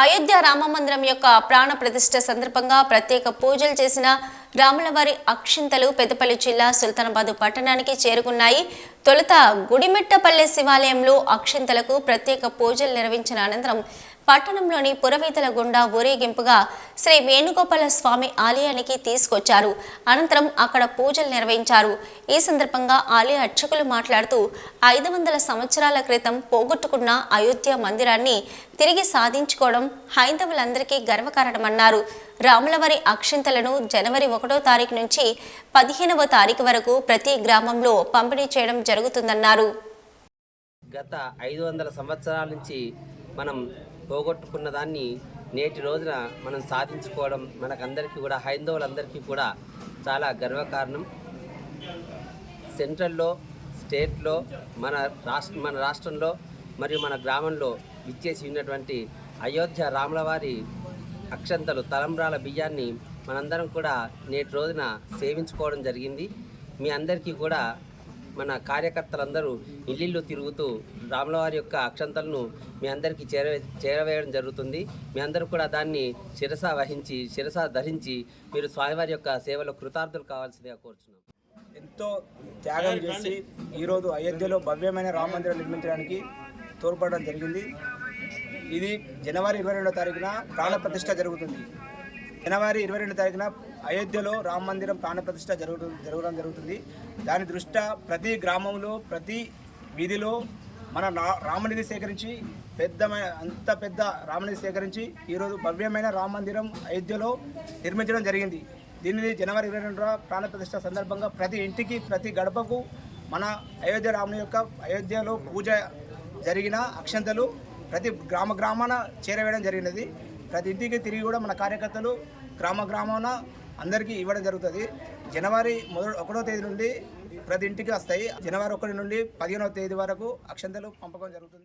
అయోధ్య రామ మందిరం యొక్క ప్రాణ ప్రతిష్ట సందర్భంగా ప్రత్యేక పూజలు చేసిన రాములవారి అక్షింతలు పెద్దపల్లి జిల్లా సుల్తానాబాద్ పట్టణానికి చేరుకున్నాయి. తొలుత గుడిమెట్టపల్లె శివాలయంలో అక్షింతలకు ప్రత్యేక పూజలు నిర్వహించిన అనంతరం పట్టణంలోని పురవీధుల గుండా ఊరేగింపుగా శ్రీ వేణుగోపాల స్వామి ఆలయానికి తీసుకొచ్చారు. అనంతరం అక్కడ పూజలు నిర్వహించారు. ఈ సందర్భంగా ఆలయ అర్చకులు మాట్లాడుతూ ఐదు వందల సంవత్సరాల క్రితం పోగొట్టుకున్న అయోధ్య మందిరాన్ని తిరిగి సాధించుకోవడం హైందవులందరికీ గర్వకారణమన్నారు. రాములవారి అక్షింతలను జనవరి ఒకటో తారీఖు నుంచి పదిహేనవ తారీఖు వరకు ప్రతి గ్రామంలో పంపిణీ చేయడం జరుగుతుందన్నారు. గత ఐదు వందల సంవత్సరాల నుంచి మనం పోగొట్టుకున్న దాన్ని నేటి రోజున మనం సాధించుకోవడం మనకందరికీ కూడా హైందవులందరికీ కూడా చాలా గర్వకారణం. సెంట్రల్లో స్టేట్లో మన రాష్ట్ర మన రాష్ట్రంలో మరియు మన గ్రామంలో ఇచ్చేసి ఉన్నటువంటి అయోధ్య రాములవారి అక్షంతలు తలంబ్రాల బియ్యాన్ని మనందరం కూడా నేటి రోజున సేవించుకోవడం జరిగింది. మీ అందరికీ కూడా మన కార్యకర్తలందరూ ఇల్లు తిరుగుతూ రాములవారి యొక్క అక్షంతలను మీ అందరికీ చేరవే చేరవేయడం జరుగుతుంది. మీ అందరూ కూడా దాన్ని శిరస వహించి శిరస ధరించి మీరు స్వామివారి యొక్క సేవలో కృతార్థులు కావాల్సిందిగా కోరుచున్నాం. ఎంతో త్యాగం చేసి ఈరోజు అయోధ్యలో భవ్యమైన రామ మందిరం నిర్మించడానికి తోడ్పడడం జరిగింది. ఇది జనవరి ఇరవై రెండో తారీఖున ప్రాణ ప్రతిష్ఠ జరుగుతుంది. జనవరి ఇరవై రెండు తారీఖున అయోధ్యలో రామ మందిరం ప్రాణప్రతిష్ట జరుగుతుంది జరగడం జరుగుతుంది. దాని దృష్ట్యా ప్రతి గ్రామంలో ప్రతి వీధిలో మన రామనిధి సేకరించి పెద్ద అంత పెద్ద రామనిధి సేకరించి ఈరోజు భవ్యమైన రామ మందిరం అయోధ్యలో నిర్మించడం జరిగింది. దీనిని జనవరి ఇరవై రెండు ప్రాణప్రతిష్ట సందర్భంగా ప్రతి ఇంటికి ప్రతి గడపకు మన అయోధ్య రాముని యొక్క అయోధ్యలో పూజ జరిగిన అక్షంతలు ప్రతి గ్రామ గ్రామాన చేరవేయడం జరిగినది. ప్రతి ఇంటికి తిరిగి కూడా మన కార్యకర్తలు గ్రామ గ్రామాన అందరికీ ఇవ్వడం జరుగుతుంది. జనవరి మొదటి ఒకటో తేదీ నుండి ప్రతి ఇంటికి వస్తాయి. జనవరి ఒకటి నుండి పదిహేనవ తేదీ వరకు అక్షంతలు పంపకం జరుగుతుంది.